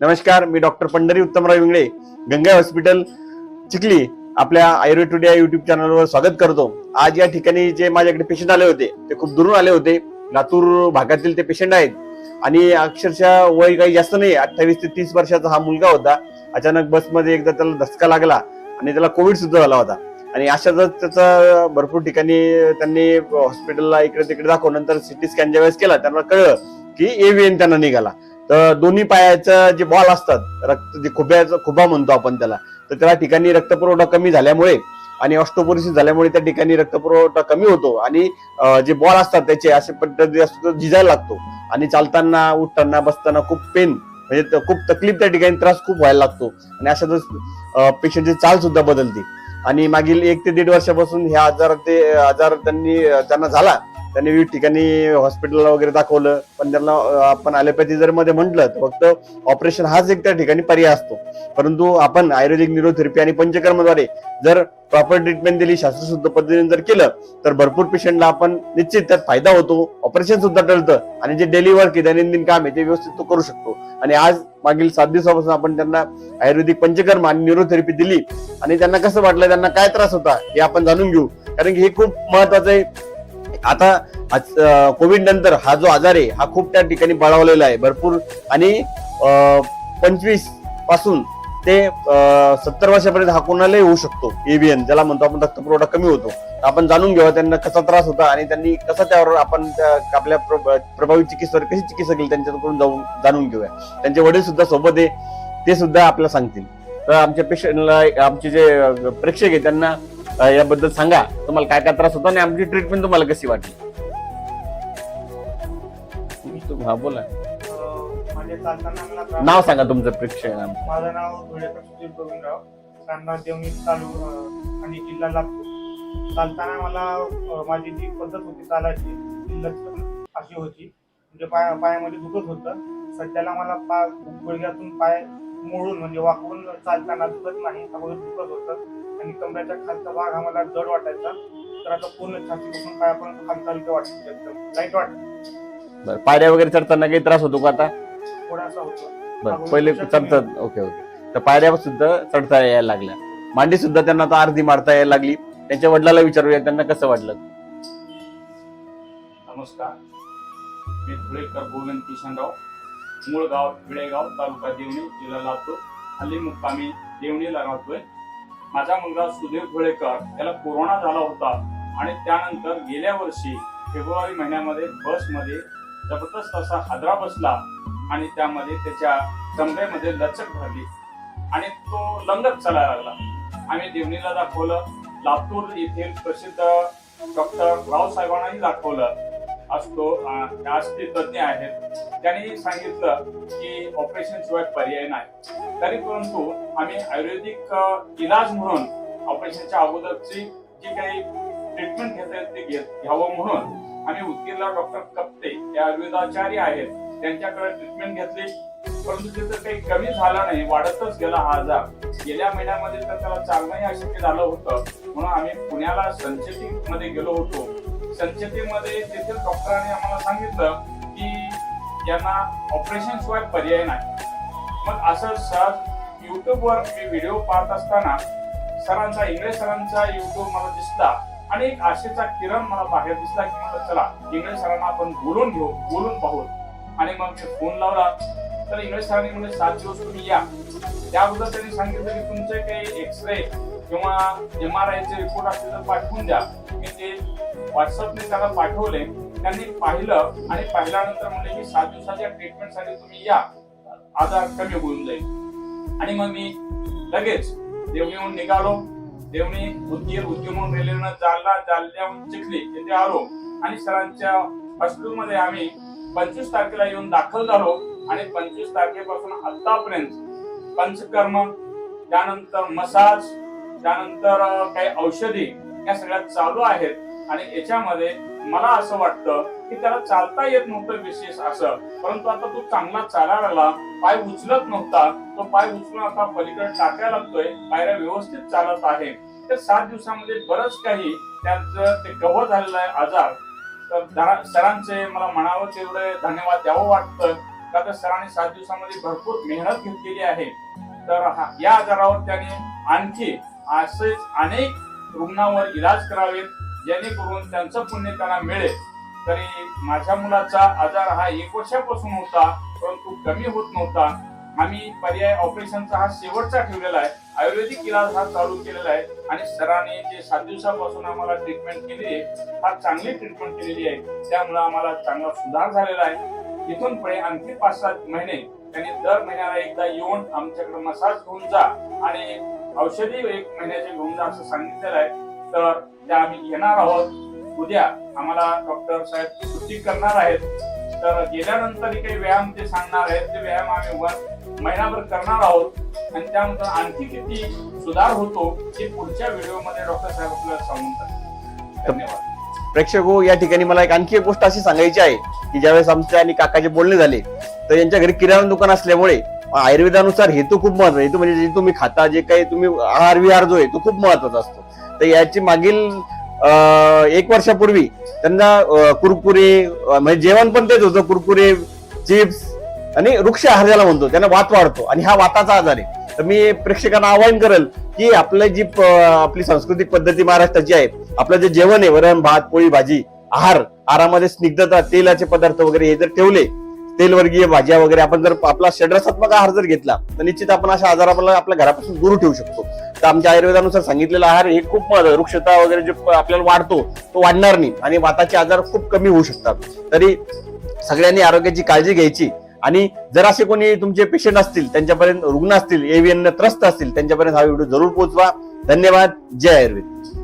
नमस्कार मी doctor Pandhari Uttamrao Ingale Ganga hospital Chikhli आपल्या आयुर्वेद टुडे या युट्यूब चॅनलवर स्वागत करतो. आज या ठिकाणी जे माझ्याकडे पेशंट आले होते ते खूप दुरून आले होते. लातूर भागातील ते पेशंट आहेत. आणि अक्षरशः वय काही जास्त नाही अठ्ठावीस ते तीस वर्षाचा हा मुलगा होता. अचानक बसमध्ये एकदा त्याला धसका लागला आणि त्याला कोविड सुद्धा झाला होता. आणि अशातच त्याचा भरपूर ठिकाणी त्यांनी हॉस्पिटलला इकडे तिकडे दाखवून नंतर सिटी स्कॅन ज्यावेळेस केला त्यांना कळलं की एव्हीएन त्यांना निघाला. तर दोन्ही पायाचं जे बॉल असतात रक्त जे खुब्याचं खुबा म्हणतो आपण त्याला तर त्या ठिकाणी रक्तपुरवठा कमी झाल्यामुळे आणि ऑस्टोपोरिसिस झाल्यामुळे त्या ठिकाणी रक्तपुरवठा कमी होतो आणि जे बॉल असतात त्याचे असे पद्धती असतो तो झिजायला लागतो. आणि चालताना उठताना बसताना खूप पेन म्हणजे खूप तकलीफ त्या ठिकाणी त्रास खूप व्हायला लागतो. आणि अशातच पेशंटची चाल सुद्धा बदलते. आणि मागील एक ते दीड वर्षापासून ह्या आजार ते आजार त्यांनी त्यांना झाला. त्यांनी विविध ठिकाणी हॉस्पिटलला वगैरे दाखवलं. पण त्यांना आपण ॲलोपॅथी जर मध्ये म्हटलं तर फक्त ऑपरेशन हाच एक त्या ठिकाणी पर्याय असतो. परंतु आपण आयुर्वेदिक न्यूरोथेरपी आणि पंचकर्मद्वारे जर प्रॉपर ट्रीटमेंट दिली शास्त्रशुद्ध पद्धतीने जर केलं तर भरपूर पेशंटला आपण निश्चित त्यात फायदा होतो. ऑपरेशन सुद्धा टळतं. आणि जे डेली वर्क आहे दैनंदिन काम आहे ते व्यवस्थित तो करू शकतो. आणि आज मागील सात दिवसापासून आपण त्यांना आयुर्वेदिक पंचकर्म आणि न्यूरोथेरपी दिली. आणि त्यांना कसं वाटलं त्यांना काय त्रास होता हे आपण जाणून घेऊ. कारण की हे खूप महत्वाचं आहे. आता कोविड नंतर हा जो आजार आहे हा खूप त्या ठिकाणी बळावलेला आहे. भरपूर आणि पंचवीसपासून ते सत्तर वर्षापर्यंत हा कोणालाही होऊ शकतो एव्हीएन ज्याला म्हणतो आपण रक्तपुरवठा कमी होतो. आपण जाणून घेऊया त्यांना कसा त्रास होता आणि त्यांनी कसं त्यावर आपण त्या- आपल्या प्र- प्रभावी चिकित्सेवर कशी चिकित्सा केली त्यांच्याकडून जाऊन जाणून घेऊया. त्यांचे वडील सुद्धा सोबत आहे ते सुद्धा आपल्याला सांगतील. तर आमच्या पेशंटला आमचे जे प्रेक्षक आहे त्यांना याबद्दल सांगा. तुम्हाला काय काय त्रास होता आणि आमची ट्रीटमेंट तुम्हाला कशी वाटली? हा बोला. म्हणजे चालताना मला नाव सांगा तुमचं प्रेक्षक माझं नाव धुळेकर सुधीर गोविंदराव. कांदा देवणी चालू आणि जिल्हा लागतो चालताना मला माझी जी पद्धत होती चालायची ती लचक अशी होती. म्हणजे पाया पायामध्ये दुखत होतं. सध्याला मला पाय गुडघ्यातून पाय मोडून म्हणजे वाकवून चालताना दुखत नाही अगोदर दुखत होतं. आणि कमऱ्याच्या खालचा भाग हा मला जड वाटायचा. तर आता पूर्ण छातीपासून पायापर्यंत हलका हलका वाटतं एकदम लाइट वाटत. बरं पायऱ्या वगैरे चढताना काही त्रास होतो का आता? थोडासा होतो. बरं पहिले चढतात ओके ओके. तर पायऱ्या सुद्धा चढता यायला लागल्या. मांडी सुद्धा त्यांना आता अर्धी मारता यायला लागली. त्यांच्या वडिलाला विचारूया त्यांना कसं वाटलं? नमस्कार. मी धुळेकर गोविंद किशनराव मूळ गाव विळेगाव तालुका देवणी जिल्हा लातूर. हल्ली मुक्कामी देवणीला राहतोय. माझा मुलगा सुधीर धुळेकर त्याला कोरोना झाला होता. आणि त्यानंतर गेल्या वर्षी फेब्रुवारी महिन्यामध्ये बसमध्ये जबरदस्त असा हादरा बसला आणि त्यामध्ये त्याच्या कमरेमध्ये लचक भरली. आणि तो लंगत चालायला लागला. आम्ही देवणीला दाखवलं. लातूर येथील प्रसिद्ध डॉक्टर रावसाहेबांनाही दाखवलं. असतो आज ते तज्ज्ञ आहेत त्यांनी सांगितलं की ऑपरेशन शिवाय पर्याय नाही. तरी परंतु आम्ही आयुर्वेदिक इलाज म्हणून ऑपरेशनच्या अगोदरची जी काही ट्रीटमेंट घेता येईल ते घेत घ्यावं म्हणून आम्ही उदगीरला डॉक्टर कप्ते हे आयुर्वेदाचार्य आहेत त्यांच्याकडे ट्रीटमेंट घेतली. परंतु त्याचं काही कमी झाला नाही वाढतच गेला हा आजार. गेल्या महिन्यामध्ये तर त्याला चालणंही अशक्य झालं होतं. म्हणून आम्ही पुण्याला संचेती मध्ये गेलो होतो. संचेतीमध्ये तेथील डॉक्टरांनी आम्हाला सांगितलं की यांना ऑपरेशन शिवाय पर्याय नाही. मग असं सर युट्यूबवर मी व्हिडिओ पाहत असताना सरांचा इंग्रज सरांचा युट्यूब मला दिसला आणि एक आशेचा किरण मला बाहेर दिसला की म्हटलं चला इंग्रज सरांना आपण बोलून घेऊ बोलून पाहू. आणि मग मी फोन लावला. तर इंग्रज सरांनी म्हणजे सात दिवस तुम्ही या. त्याबद्दल त्यांनी सांगितलं की तुमचे काही एक्सरे किंवा एम आर आयचे रिपोर्ट असतील तर पाठवून द्या. मी ते व्हॉट्सअपने त्याला पाठवले. त्यांनी पाहिलं आणि पाहिल्यानंतर म्हणले की सात दिवसाच्या ट्रीटमेंटसाठी तुम्ही या. आजार कमी होऊन जाईल. आणि मग मी लगेच देवणीहून निघालो. देवणी उद्गीर उद्गीरहून रेल्वेनं जालना जालन्याहून चिखली येथे आलो. आणि सरांच्या हॉस्पिटलमध्ये आम्ही पंचवीस तारखेला येऊन दाखल झालो. आणि पंचवीस तारखेपासून आतापर्यंत पंचकर्म त्यानंतर मसाज त्यानंतर काही औषधी या सगळ्या चालू आहेत. आणि याच्यामध्ये मला असं वाटतं की त्याला चालता येत नव्हतं विशेष असं. परंतु आता तो चांगला चालायला लागला पाय उचलत नव्हता तो पाय उचलून आता पलीकडे टाकायला लागतोय पायऱ्या व्यवस्थित चालत आहे. तर सात दिवसामध्ये बरंच काही त्यांचं ते कव्हर झालेलं आहे आजार. तर सरांचे मला म्हणावं तेवढे धन्यवाद द्यावं वाटतं. का तर सरांनी सात दिवसामध्ये भरपूर मेहनत घेतलेली आहे. तर हा- या आजारावर त्याने आणखी असेच अनेक रुग्णांवर इलाज करावेत. जेणेकरून त्यांचं पुण्य त्यांना मिळेल. तरी माझ्या मुलाचा आजार हा एक वर्षापासून होता परंतु कमी होत नव्हता. आम्ही पर्याय ऑपरेशनचा हा शेवटचा ठेवलेला आहे. आयुर्वेदिक इलाज हा चालू केलेला आहे. आणि सरांनी जे सात दिवसापासून आम्हाला ट्रीटमेंट केली आहे हा चांगली ट्रीटमेंट केलेली आहे. त्यामुळे आम्हाला चांगला सुधार झालेला आहे. इथून पुढे आणखी पाच सात महिने त्यांनी दर महिन्याला एकदा येऊन आमच्याकडे मसाज घेऊन जा. आणि औषधी एक महिन्याचे घेऊन जा असं सांगितलेलं आहे. तर त्या आम्ही घेणार आहोत. उद्या आम्हाला डॉक्टर साहेब सुट्टी करणार आहेत. तर गेल्यानंतर काही व्यायाम ते सांगणार आहेत ते व्यायाम आम्ही वन महिनाभर करणार आहोत. आणि त्यानंतर आणखी किती सुधार होतो ते पुढच्या व्हिडिओमध्ये डॉक्टर साहेब आपल्याला सांगून धन्यवाद. प्रेक्षक हो या ठिकाणी मला एक आणखी एक गोष्ट अशी सांगायची आहे की ज्यावेळेस आमच्या आणि काकाचे बोलणे झाले तर यांच्या घरी किराणा दुकान असल्यामुळे आयुर्वेदानुसार हेतू खूप महत्त्वाचा हेतू म्हणजे जे तुम्ही खाता जे काही तुम्ही आहार विहार जो आहे तो खूप महत्त्वाचा असतो. तर याची मागील एक वर्षापूर्वी त्यांना कुरकुरे म्हणजे जेवण पण तेच होतं कुरकुरे चिप्स आणि वृक्ष आहार ज्याला म्हणतो त्यांना वात वाढतो आणि हा वाताचा आजार आहे. तर मी प्रेक्षकांना आवाहन करेल की आपलं जी आपली सांस्कृतिक पद्धती महाराष्ट्राची आहे आपलं जे जेवण आहे वरण भात पोळी भाजी आहार आहारामध्ये स्निग्धता तेलाचे पदार्थ वगैरे हे जर ठेवले तेलवर्गीय भाज्या वगैरे आपण जर आपला षड्रसात्मक आहार जर घेतला तर निश्चित आपण अशा आजाराला आपल्या घरापासून दूर ठेवू शकतो. तर आमच्या आयुर्वेदानुसार सांगितलेला आहार हे खूप वृक्षता वगैरे जे आपल्याला वाढतो तो वाढणार नाही. आणि वाताचे आजार खूप कमी होऊ शकतात. तरी सगळ्यांनी आरोग्याची काळजी घ्यायची. आणि जर असे कोणी तुमचे पेशंट असतील त्यांच्यापर्यंत रुग्ण असतील एव्हीएन त्रस्त असतील त्यांच्यापर्यंत हा व्हिडिओ जरूर पोहोचवा. धन्यवाद. जय आयुर्वेद.